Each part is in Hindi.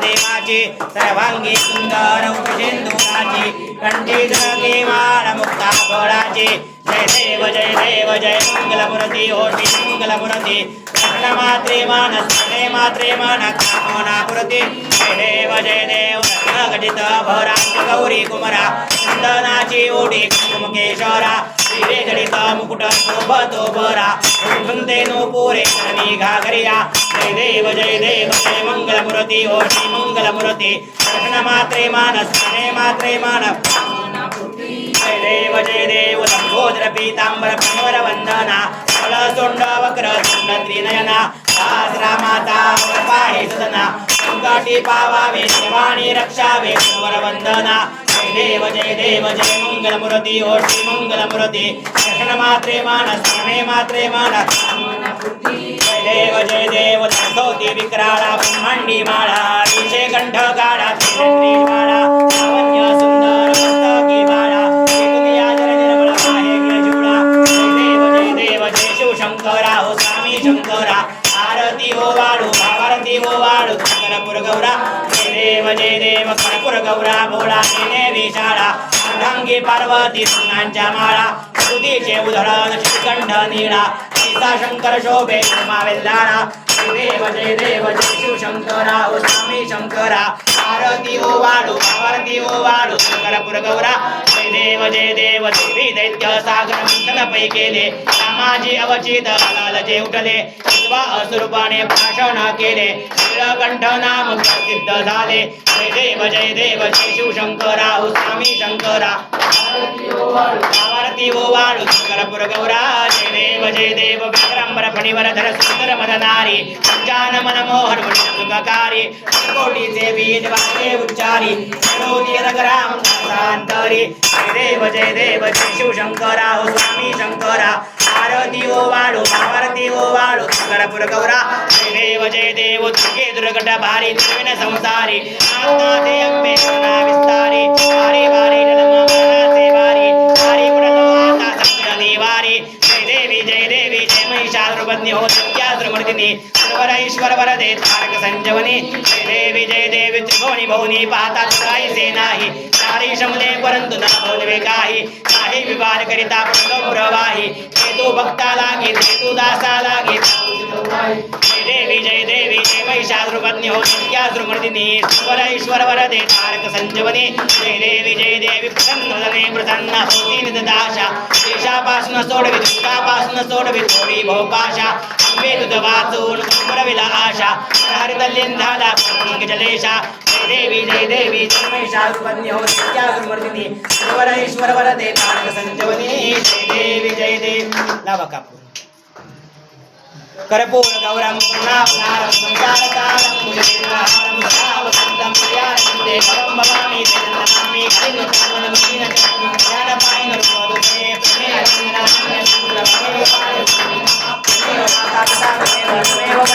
देवाची सर्वांगी सुंदर उपसेंदुराची कंठी धरली माळ मुक्ता फळाची जय देव जय देव जय मंगलमूर्ती होती मंगलमूर्ती कृष्ण मात्रे मान स्मरणे मात्रे मान कामना पुरती जय देव जय देव घटित भरा गौरी कुमरा चंदनाची ओढी कुंकुमकेश्वरा ಸಿರೆ ಜಡಿತ ಮುಕುಟ ಶೋಭತೋ ಬರ ಮುಂದೇನು ಪೂರೆ ನೀ ಗಾಗರಿಯ ಜಯ ದೇವ ಜಯ ದೇವ ಜಯ ಮಂಗಲ ಮುರತಿ ಓ ಶ್ರೀ ಮಂಗಲ ಮುರತಿ ಶರಣ ಮಾತ್ರೆ ಮಾನಸ ಶರಣೆ ಮಾತ್ರೆ ಮಾನವ ಜಯ ದೇವ ಜಯ ದೇವ ಸಂಬೋಧರ ಪೀತಾಂಬರ ಪಣವರ ವಂದನ ಕಲ ಸೊಂಡ ವಕ್ರ ಸುಂಡ ತ್ರಿನಯನ ಮಾತಾ ಪಾಹಿ ಸದನ ಪಾವಾವೆ ಶಿವಾಣಿ ರಕ್ಷಾವೆ ಸುವರ ವಂದನ जय देव जय देव जय मंगलमूर्ती ओ श्री मंगलमूर्ती कृष्ण मात्रे मान स्मरणे मात्रे मान जय देव जय देव धोती विक्राळा ब्रह्मांडी माळा विषय कंठ गाडा माळा लावण्य सुंदर मस्तकी बाळा एकमिया जर निर्मळ आहे गिळजुळा जय देव। जय देव जय शिव शंकरा हो स्वामी शंकरा आरती हो जय देव जय गौरा भोळा नेने शाळा अर्धांगी पार्वती सुनांच्या माळा सुधीचे उधळण श्रीकंठ निळा सीता शंकर शोभे मावेल्लाळा देव जय देव जय शिव शंकरा ओ स्वामी शंकरा आरती ओ वाळू आरती ओ वाळू शंकरपुर गौरा जय देव जय देव देवी दैत्य सागर मंथन पै केले रामाजी अवचित लाल जे उठले शिवा असुरूपाने भाषण केले कंठ नाम प्रसिद्ध झाले। जय देव जय देव जय शिव शंकरा हो स्वामी शंकरा। आरती ओ वाळू शंकरपुर गौरा। जय देव जय देव व्याघ्रांबर फणीवर धर सुंदर मदनारी। पंचान मनमोहर सुखकारी कोटीचे बीज वाचे उच्चारी। विनोदी रगराम शांतरी जय देव जय देव जय शिव शंकरा हो स्वामी शंकरा। పార్వతి ఓ వాడు పార్వతి ఓ వాడు కరపుర గౌరా దేవ జయ దేవు దుర్గే దుర్గట భారీ దేవిన సంసారి విస్తారి. వారి వారి వారి. జయ మహిషాద్రుపత్ని త్రిభువని భువని పాత సేనాహి परंतु न बोलवे काही काही विवाद करिता पुरवाही। ते तू भक्ता लागे ते तू दासा लागे देवी, जय देवी, जय महिषासुरपत्नी हो सत्यासुरमर्दिनी। सर्वर ईश्वर वरदे, तारक संजवनी जय देवी जय देवी प्रसन्न वदने प्रसन्न होती निदाशा देशापासून सोडवी दुःखापासून सोडवी, थोडी भोपाशा अंबे तुझ वाचून पुरविला आशा प्रसंग जलेशा। देवी, जय देवी ईश्वर वरदे संजवनी देवी, जय देवी। लावा कापूर कर्पूर, गौरम करुणावतारम संसारतारम मुजनिर्वाहारम सदा वसंतम प्रियानंदे परम भवामी तेजन्नमामि कलिंग कामन मुकीन ज्ञान पाइन रूपदुते प्रेमे अरंगनामि सुंदरमे पाय त्वमेव माता पिता त्वमेव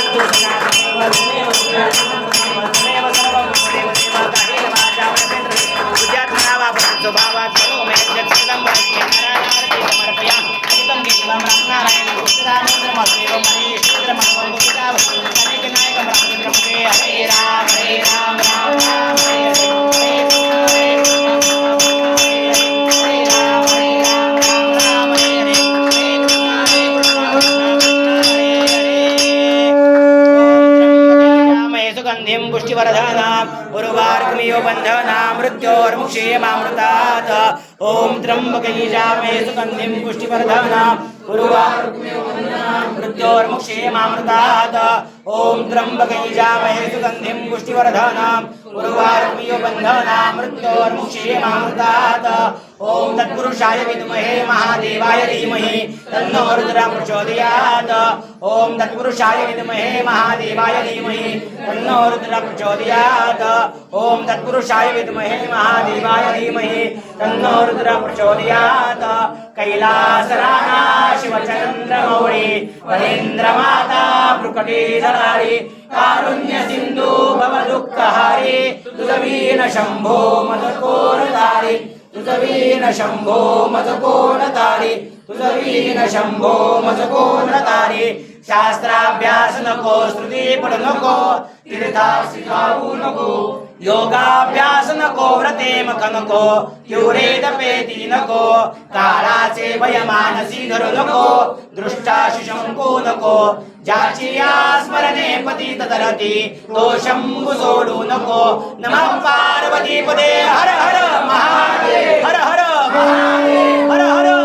सुगन्धिं पुष्टिवर्धनाम् उर्वार्कमियो बन्धनां मृत्योर्मुक्षेमामृतात् ॐ त्र्यम्बकैजामे सुगन्धिं बन्धनां मृत्योर्मुक्षेमामृतात् ॐ त्र्यम्बकैजामहे सुगन्धिं पुष्टिवर्धनाम् ॐ तत्पुरुषाय विद्महे महादेवाय धीमहि, तन्नो रुद्रः प्रचोदयात् ॐ तत्पुरुषाय विद्महे महादेवाय धीमहि, तन्नो रुद्रः प्रचोदयात् ॐ तत्पुरुषाय विद्महे महादेवाय धीमहि, तन्नो रुद्रः प्रचोदयात् कैलासराणा शिवचन्द्रमौळी, महेन्द्रमाता प्रकटीधराळी कारुण्य सिंधू भव दुःखहारी तुझवीन शंभो मदकोरतारी तुझवीन शंभो मदकोरतारी तुझवीन न शंभो मजको नकारी शास्त्राभ्यास नको श्रुती पडू नको तीर्थासी जाऊ नको योगाभ्यास नको व्रते मख नको क्युरे पेती नको काळाचे भय मानसी धरू नको दृष्टाशी शंकू नको ज्याची या स्मरणे पती तरती तो शंभू सोडू नको नम पार्वती पदे हर हर महादेव हर हर महादेव हर हर